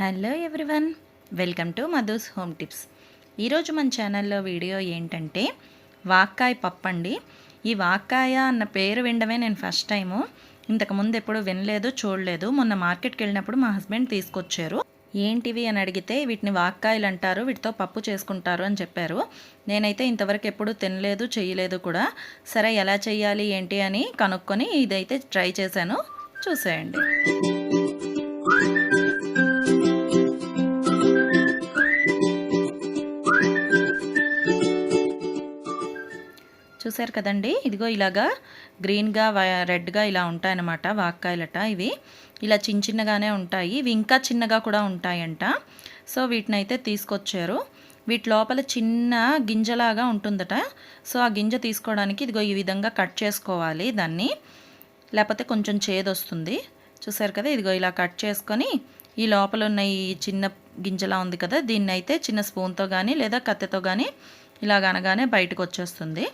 Hello everyone welcome to Madhu's home tips. ఈరోజు మన ఛానల్లో వీడియో ఏంటంటే వాక్కాయ పప్పు అండి ఈ వాక్కాయ అన్న పేరు వినడమే నేను ఫస్ట్ టైము. ఇంతకుముందు ఎప్పుడు వినలేదు చూడలేదు. మొన్న మార్కెట్కి వెళ్ళినప్పుడు మా హస్బెండ్ తీసుకొచ్చారు. ఏంటివి అని అడిగితే వీటిని వాక్కాయలు అంటారు వీటితో పప్పు చేసుకుంటారు అని చెప్పారు. నేనైతే ఇంతవరకు ఎప్పుడు తినలేదు చేయలేదు కూడా. సరే ఎలా చేయాలి ఏంటి అని కనుక్కొని ఇదైతే ట్రై చేశాను. చూసేయండి. చూసారు కదండి? ఇదిగో ఇలాగా గ్రీన్గా రెడ్గా ఇలా ఉంటాయన్నమాట వాక్కాయలట ఇవి. ఇలా చిన్న చిన్నగానే ఉంటాయి. ఇవి ఇంకా చిన్నగా కూడా ఉంటాయంట. సో వీటిని అయితే తీసుకొచ్చారు. వీటి లోపల చిన్న గింజలాగా ఉంటుందట. సో ఆ గింజ తీసుకోవడానికి ఇదిగో ఈ విధంగా కట్ చేసుకోవాలి దాన్ని. లేకపోతే కొంచెం చేదొస్తుంది. చూసారు కదా? ఇదిగో ఇలా కట్ చేసుకొని ఈ లోపల ఉన్న ఈ చిన్న గింజలా ఉంది కదా? దీన్ని అయితే చిన్న స్పూన్తో కానీ లేదా కత్తెతో కానీ ఇలాగ అనగానే బయటకు వచ్చేస్తుంది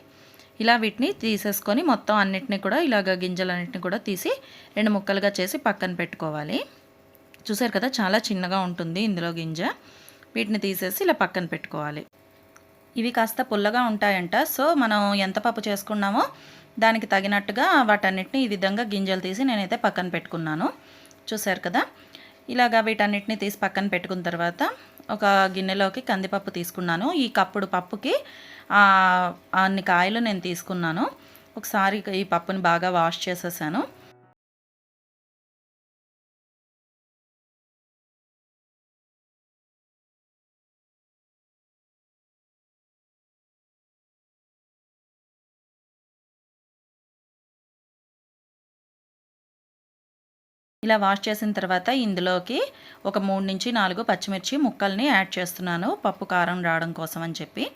ఇలా వీటిని తీసేసుకొని మొత్తం అన్నిటిని కూడా ఇలాగ గింజలన్నిటిని కూడా తీసి రెండు ముక్కలుగా చేసి పక్కన పెట్టుకోవాలి. చూసారు కదా చాలా చిన్నగా ఉంటుంది ఇందులో గింజ. వీటిని తీసేసి ఇలా పక్కన పెట్టుకోవాలి. ఇవి కాస్త పుల్లగా ఉంటాయంట. సో మనం ఎంత పప్పు చేసుకున్నామో దానికి తగినట్టుగా వాటన్నిటిని ఈ విధంగా గింజలు తీసి నేనైతే పక్కన పెట్టుకున్నాను. చూసారు కదా? ఇలాగా వీటన్నిటిని తీసి పక్కన పెట్టుకున్న తర్వాత ఒక గిన్నెలోకి కందిపప్పు తీసుకున్నాను. ఈ కప్పుడు పప్పుకి అన్ని కాయలు నేను తీసుకున్నాను. ఒకసారి ఈ పప్పుని బాగా వాష్ చేసేసాను. ఇలా వాష్ చేసిన తర్వాత ఇందులోకి ఒక మూడు నుంచి నాలుగు పచ్చిమిర్చి ముక్కల్ని యాడ్ చేస్తున్నాను. పప్పు కారం రావడం కోసం అని చెప్పి.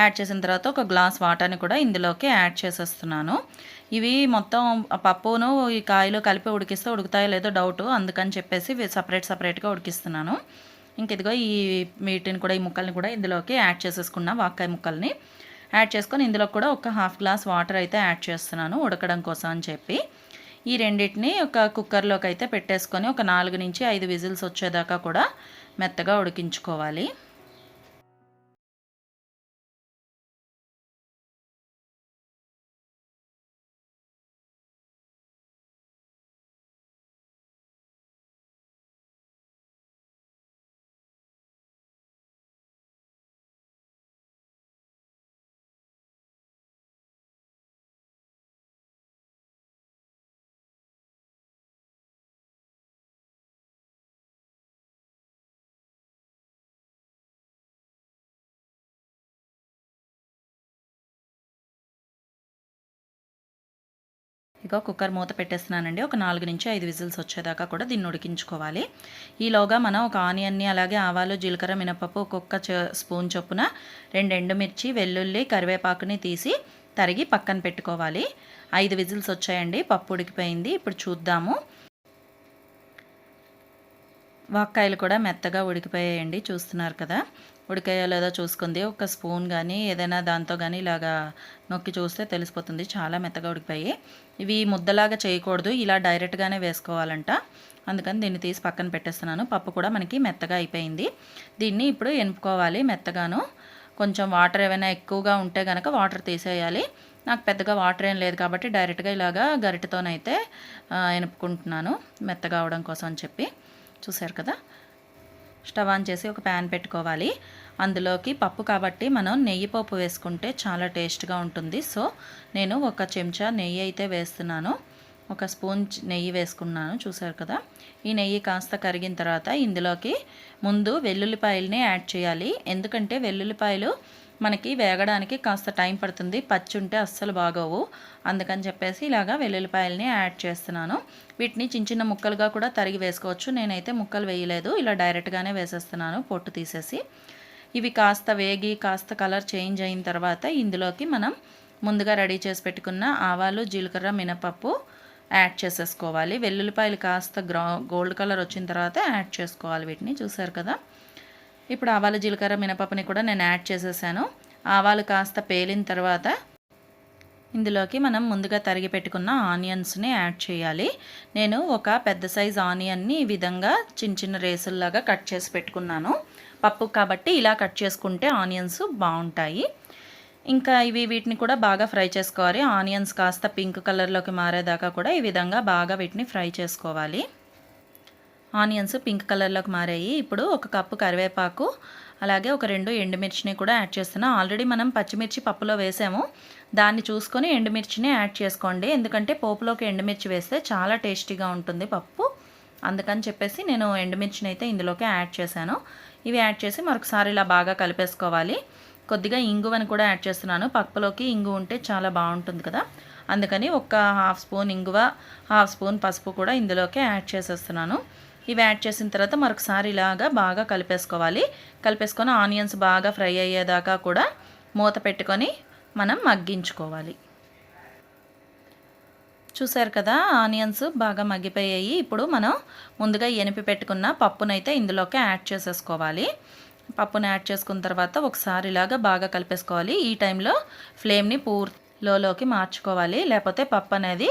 యాడ్ చేసిన తర్వాత ఒక గ్లాస్ వాటర్ని కూడా ఇందులోకి యాడ్ చేసేస్తున్నాను. ఇవి మొత్తం పప్పును ఈ కాయలు కలిపి ఉడికిస్తే ఉడుకుతాయో లేదో డౌట్. అందుకని చెప్పేసి సపరేట్ సపరేట్గా ఉడికిస్తున్నాను. ఇంక ఇదిగో ఈ వీటిని కూడా ఈ ముక్కల్ని కూడా ఇందులోకి యాడ్ చేసేసుకున్నా వాక్కాయ ముక్కల్ని. యాడ్ చేసుకొని ఇందులో కూడా ఒక హాఫ్ గ్లాస్ వాటర్ అయితే యాడ్ చేస్తున్నాను ఉడకడం కోసం అని చెప్పి. ఈ రెండింటిని ఒక కుక్కర్లోకి అయితే పెట్టేసుకొని ఒక నాలుగు నుంచి ఐదు విజిల్స్ వచ్చేదాకా కూడా మెత్తగా ఉడికించుకోవాలి. ఇక కుక్కర్ మూత పెట్టేస్తున్నానండి. ఒక నాలుగు నుంచి ఐదు విజిల్స్ వచ్చేదాకా కూడా దీన్ని ఉడికించుకోవాలి. ఈలోగా మనం ఒక ఆనియన్ని అలాగే ఆవాలు జీలకర్ర మినపప్పు ఒక్కొక్క స్పూన్ చొప్పున రెండు ఎండుమిర్చి వెల్లుల్లి కరివేపాకుని తీసి తరిగి పక్కన పెట్టుకోవాలి. ఐదు విజిల్స్ వచ్చాయండి. పప్పు ఉడికిపోయింది. ఇప్పుడు చూద్దాము. వాక్కాయలు కూడా మెత్తగా ఉడికిపోయాయండి చూస్తున్నారు కదా. ఉడికాయో లేదో చూసుకుంది. ఒక స్పూన్ కానీ ఏదైనా దాంతో కానీ ఇలాగా నొక్కి చూస్తే తెలిసిపోతుంది. చాలా మెత్తగా ఉడికిపోయి ఇవి ముద్దలాగా చేయకూడదు. ఇలా డైరెక్ట్గానే వేసుకోవాలంట. అందుకని దీన్ని తీసి పక్కన పెట్టేస్తున్నాను. పప్పు కూడా మనకి మెత్తగా అయిపోయింది. దీన్ని ఇప్పుడు ఎనుపుకోవాలి మెత్తగాను. కొంచెం వాటర్ ఏమైనా ఎక్కువగా ఉంటే కనుక వాటర్ తీసేయాలి. నాకు పెద్దగా వాటర్ ఏం లేదు కాబట్టి డైరెక్ట్గా ఇలాగా గరిటతోనైతే ఎనుపుకుంటున్నాను. మెత్తగా అవడం కోసం అని చెప్పి. చూసారు కదా? స్టవ్ ఆన్ చేసి ఒక ప్యాన్ పెట్టుకోవాలి. అందులోకి పప్పు కాబట్టి మనం నెయ్యి పప్పు వేసుకుంటే చాలా టేస్ట్గా ఉంటుంది. సో నేను ఒక చెంచా నెయ్యి అయితే వేస్తున్నాను. ఒక స్పూన్ నెయ్యి వేసుకున్నాను చూసారు కదా? ఈ నెయ్యి కాస్త కరిగిన తర్వాత ఇందులోకి ముందు వెల్లుల్లిపాయలని యాడ్ చేయాలి. ఎందుకంటే వెల్లుల్లిపాయలు మనకి వేగడానికి కాస్త టైం పడుతుంది. పచ్చి ఉంటే అస్సలు బాగోవు. అందుకని చెప్పేసి ఇలాగా వెల్లుల్లిపాయలని యాడ్ చేస్తున్నాను. వీటిని చిన్న చిన్న ముక్కలుగా కూడా తరిగి వేసుకోవచ్చు. నేనైతే ముక్కలు వేయలేదు. ఇలా డైరెక్ట్గానే వేసేస్తున్నాను పొట్టు తీసేసి. ఇవి కాస్త వేగి కాస్త కలర్ చేంజ్ అయిన తర్వాత ఇందులోకి మనం ముందుగా రెడీ చేసి పెట్టుకున్న ఆవాలు జీలకర్ర మినపప్పు యాడ్ చేసేసుకోవాలి. వెల్లుల్లిపాయలు కాస్త గ్రౌ గోల్డ్ కలర్ వచ్చిన తర్వాత యాడ్ చేసుకోవాలి వీటిని. చూసారు కదా? ఇప్పుడు ఆవాలు జీలకర్ర మినపప్పుని కూడా నేను యాడ్ చేసేసాను. ఆవాలు కాస్త పేలిన తర్వాత ఇందులోకి మనం ముందుగా తరిగి పెట్టుకున్న ఆనియన్స్ని యాడ్ చేయాలి. నేను ఒక పెద్ద సైజ్ ఆనియన్ని ఈ విధంగా చిన్న చిన్న రేసుల్లాగా కట్ చేసి పెట్టుకున్నాను. పప్పు కాబట్టి ఇలా కట్ చేసుకుంటే ఆనియన్స్ బాగుంటాయి. ఇంకా ఇవి వీటిని కూడా బాగా ఫ్రై చేసుకోవాలి. ఆనియన్స్ కాస్త పింక్ కలర్లోకి మారేదాకా కూడా ఈ విధంగా బాగా వీటిని ఫ్రై చేసుకోవాలి. ఆనియన్స్ పింక్ కలర్లోకి మారాయి. ఇప్పుడు ఒక కప్పు కరివేపాకు అలాగే ఒక రెండు ఎండుమిర్చిని కూడా యాడ్ చేస్తున్నా. ఆల్రెడీ మనం పచ్చిమిర్చి పప్పులో వేసాము. దాన్ని చూసుకొని ఎండుమిర్చిని యాడ్ చేసుకోండి. ఎందుకంటే పోపులోకి ఎండుమిర్చి వేస్తే చాలా టేస్టీగా ఉంటుంది పప్పు. అందుకని చెప్పేసి నేను ఎండుమిర్చిని అయితే ఇందులోకి యాడ్ చేశాను. ఇవి యాడ్ చేసి మరొకసారి ఇలా బాగా కలిపేసుకోవాలి. కొద్దిగా ఇంగువని కూడా యాడ్ చేస్తున్నాను. పప్పులోకి ఇంగు ఉంటే చాలా బాగుంటుంది కదా. అందుకని ఒక హాఫ్ స్పూన్ ఇంగువ హాఫ్ స్పూన్ పసుపు కూడా ఇందులోకి యాడ్ చేసేస్తున్నాను. ఇవి యాడ్ చేసిన తర్వాత మరొకసారి ఇలాగా బాగా కలిపేసుకోవాలి. కలిపేసుకొని ఆనియన్స్ బాగా ఫ్రై అయ్యేదాకా కూడా మూత పెట్టుకొని మనం మగ్గించుకోవాలి. చూసారు కదా ఆనియన్స్ బాగా మగ్గిపోయాయి. ఇప్పుడు మనం ముందుగా ఎనిపి పెట్టుకున్న పప్పునైతే ఇందులోకి యాడ్ చేసేసుకోవాలి. పప్పును యాడ్ చేసుకున్న తర్వాత ఒకసారి ఇలాగా బాగా కలిపేసుకోవాలి. ఈ టైంలో ఫ్లేమ్ని పూర్తి లోలోకి మార్చుకోవాలి. లేకపోతే పప్పు అనేది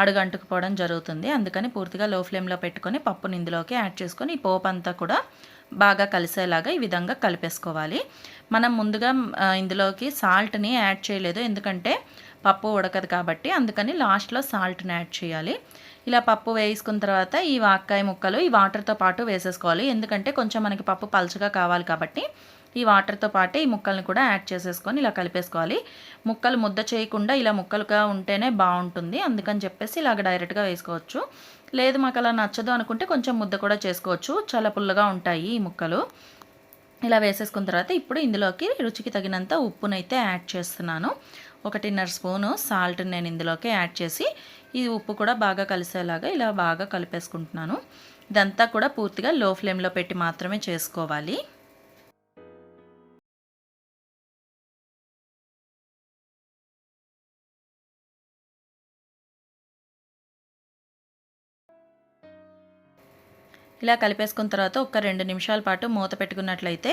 అడుగంటుకుపోవడం జరుగుతుంది. అందుకని పూర్తిగా లో ఫ్లేమ్లో పెట్టుకొని పప్పుని ఇందులోకి యాడ్ చేసుకొని ఈ పోపు అంతా కూడా బాగా కలిసేలాగా ఈ విధంగా కలిపేసుకోవాలి. మనం ముందుగా ఇందులోకి సాల్ట్ని యాడ్ చేయలేదు. ఎందుకంటే పప్పు ఉడకదు కాబట్టి అందుకని లాస్ట్లో సాల్ట్ని యాడ్ చేయాలి. ఇలా పప్పు వేసుకున్న తర్వాత ఈ వాక్కాయ ముక్కలు ఈ వాటర్తో పాటు వేసేసుకోవాలి. ఎందుకంటే కొంచెం మనకి పప్పు పలుచగా కావాలి కాబట్టి ఈ వాటర్తో పాటు ఈ ముక్కల్ని కూడా యాడ్ చేసేసుకొని ఇలా కలిపేసుకోవాలి. ముక్కలు ముద్ద చేయకుండా ఇలా ముక్కలుగా ఉంటేనే బాగుంటుంది. అందుకని చెప్పేసి ఇలాగ డైరెక్ట్గా వేసుకోవచ్చు. లేదు మాకు అలా నచ్చదు అనుకుంటే కొంచెం ముద్ద కూడా చేసుకోవచ్చు. చాలా పుల్లగా ఉంటాయి ఈ ముక్కలు. ఇలా వేసేసుకున్న తర్వాత ఇప్పుడు ఇందులోకి రుచికి తగినంత ఉప్పునైతే యాడ్ చేస్తున్నాను. ఒకటిన్నర స్పూను సాల్ట్ నేను ఇందులోకి యాడ్ చేసి ఈ ఉప్పు కూడా బాగా కలిసేలాగా ఇలా బాగా కలిపేసుకుంటున్నాను. ఇదంతా కూడా పూర్తిగా లో ఫ్లేమ్లో పెట్టి మాత్రమే చేసుకోవాలి. ఇలా కలిపేసుకున్న తర్వాత ఒక రెండు నిమిషాల పాటు మూత పెట్టుకున్నట్లయితే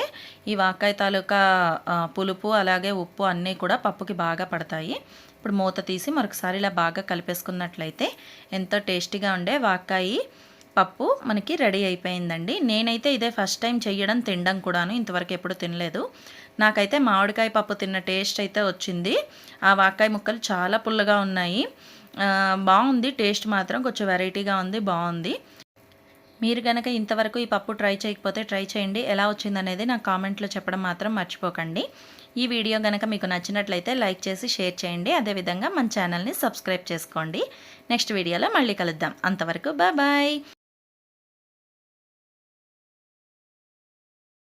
ఈ వాకాయ తాలూకా పులుపు అలాగే ఉప్పు అన్నీ కూడా పప్పుకి బాగా పడతాయి. ఇప్పుడు మూత తీసి మరొకసారి ఇలా బాగా కలిపేసుకున్నట్లయితే ఎంతో టేస్టీగా ఉండే వాకాయి పప్పు మనకి రెడీ అయిపోయిందండి. నేనైతే ఇదే ఫస్ట్ టైం చేయడం తినడం కూడాను ఇంతవరకు ఎప్పుడు తినలేదు. నాకైతే మామిడికాయ పప్పు తిన్న టేస్ట్ అయితే వచ్చింది. ఆ వాకాయ ముక్కలు చాలా పుల్లగా ఉన్నాయి. బాగుంది టేస్ట్ మాత్రం కొంచెం వెరైటీగా ఉంది బాగుంది. మీరు కనుక ఇంతవరకు ఈ పప్పు ట్రై చేయకపోతే ట్రై చేయండి. ఎలా వచ్చిందనేది నాకు కామెంట్లో చెప్పడం మాత్రం మర్చిపోకండి. ఈ వీడియో కనుక మీకు నచ్చినట్లయితే లైక్ చేసి షేర్ చేయండి. అదేవిధంగా మన ఛానల్ని సబ్స్క్రైబ్ చేసుకోండి. నెక్స్ట్ వీడియోలో మళ్ళీ కలుద్దాం. అంతవరకు బాయ్